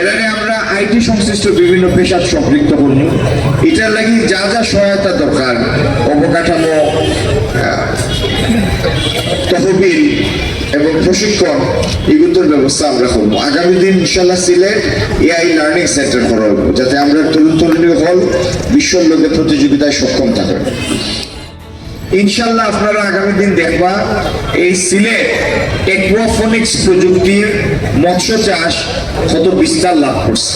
এরারে আমরা আইটি সংশ্লিষ্ট বিভিন্ন পেশার সম্পৃক্ত করব এটার লাগি যা যা সহায়তা দরকার, অবকাঠামো তহবিল এবং প্রশিক্ষণ, এগুলোর ব্যবস্থা আমরা করব। আগামী দিন ইনশাল্লাহ সিলেট এআই লার্নিং সেন্টার করা যাতে আমরা তরুণ তরুণী হল, বিশ্বর লোকের প্রতিযোগিতায় সক্ষম থাকে ইনশাল্লাহ আপনারা আগামী দিন দেখবা, এই সিলেট একুয়াফোনিক্স প্রযুক্তির মৎস্য চাষ কত বিস্তার লাভ করছে।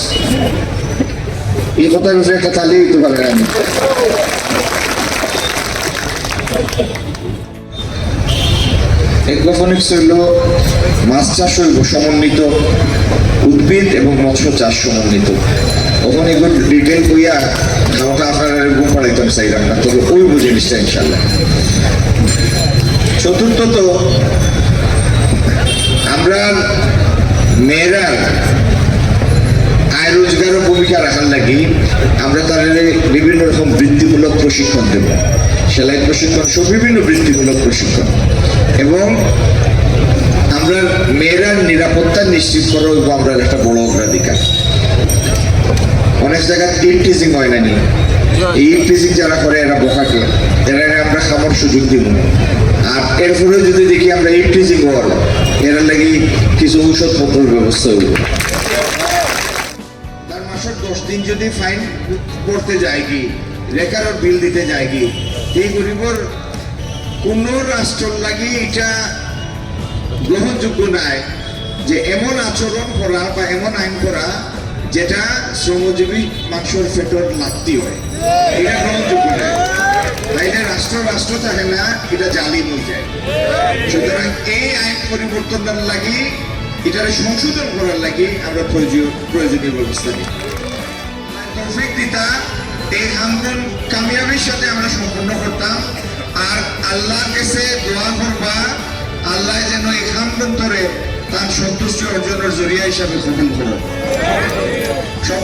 এই কথা হচ্ছে একটা তালি দিতে পারে আমি। হইল মাছ চাষ হইব সমন্বিত, উদ্ভিদ এবং মৎস্য চাষ সমন্বিত। তখন এগুলো ডিটেল কইয়া খাওয়াটা আপনারা এরকম পাঠাইতাম চাইলাম না তবে ওই জিনিসটা চতুর্থত, আমরা মেয়েরা আয় রোজগারের ভূমিকা রাখার লাগি আমরা তাদের বিভিন্ন রকম বৃত্তিমূলক প্রশিক্ষণ দেব। সেলাই প্রশিক্ষণ সব বিভিন্ন বৃত্তিমূলক প্রশিক্ষণ। এবং আমরা মেয়েরার নিরাপত্তা নিশ্চিত করা হইব আমরা একটা বড় অগ্রাধিকার। অনেক জায়গায় ইট টিচিং হয় না নি। এই টিচিং যারা করে, এরা বোকাকে এরা খাবার সুযোগ দিব। আর এরপরে যদি দেখি আমরা টিচিং হওয়ার এরা লাগি কিছু ঔষধপত্রের ব্যবস্থা হইব। তার মাসের দশ দিন যদি ফাইন করতে যায় কি রেকারর বিল দিতে যায় কি, এই গরিবর কোন রাষ্ট্র লাগি এটা গ্রহণযোগ্য নাই যে এমন আচরণ করা বা এমন আইন করা যেটা শ্রমজীবী মানুষের ফেটর লাগতি হয়। এটা গ্রহণযোগ্য নাই। তাইলে রাষ্ট্র রাষ্ট্র থাকে না, এটা জালিম হয়ে যায়। সুতরাং এই আইন পরিবর্তনের লাগি, এটারে সংশোধন করার লাগি আমরা প্রয়োজনীয় প্রয়োজনীয় ব্যবস্থা নিই। তৌফিক দিতা, এই আন্দোলন কামিয়াবির সাথে আমরা সম্পূর্ণ করতাম। আর আল্লাহ কাছে দোয়া করবা, আল্লাহ যেন এই খানবন্তরে তার সন্তুষ্টি অর্জনের জরিয়া হিসাবে কবুল করো সব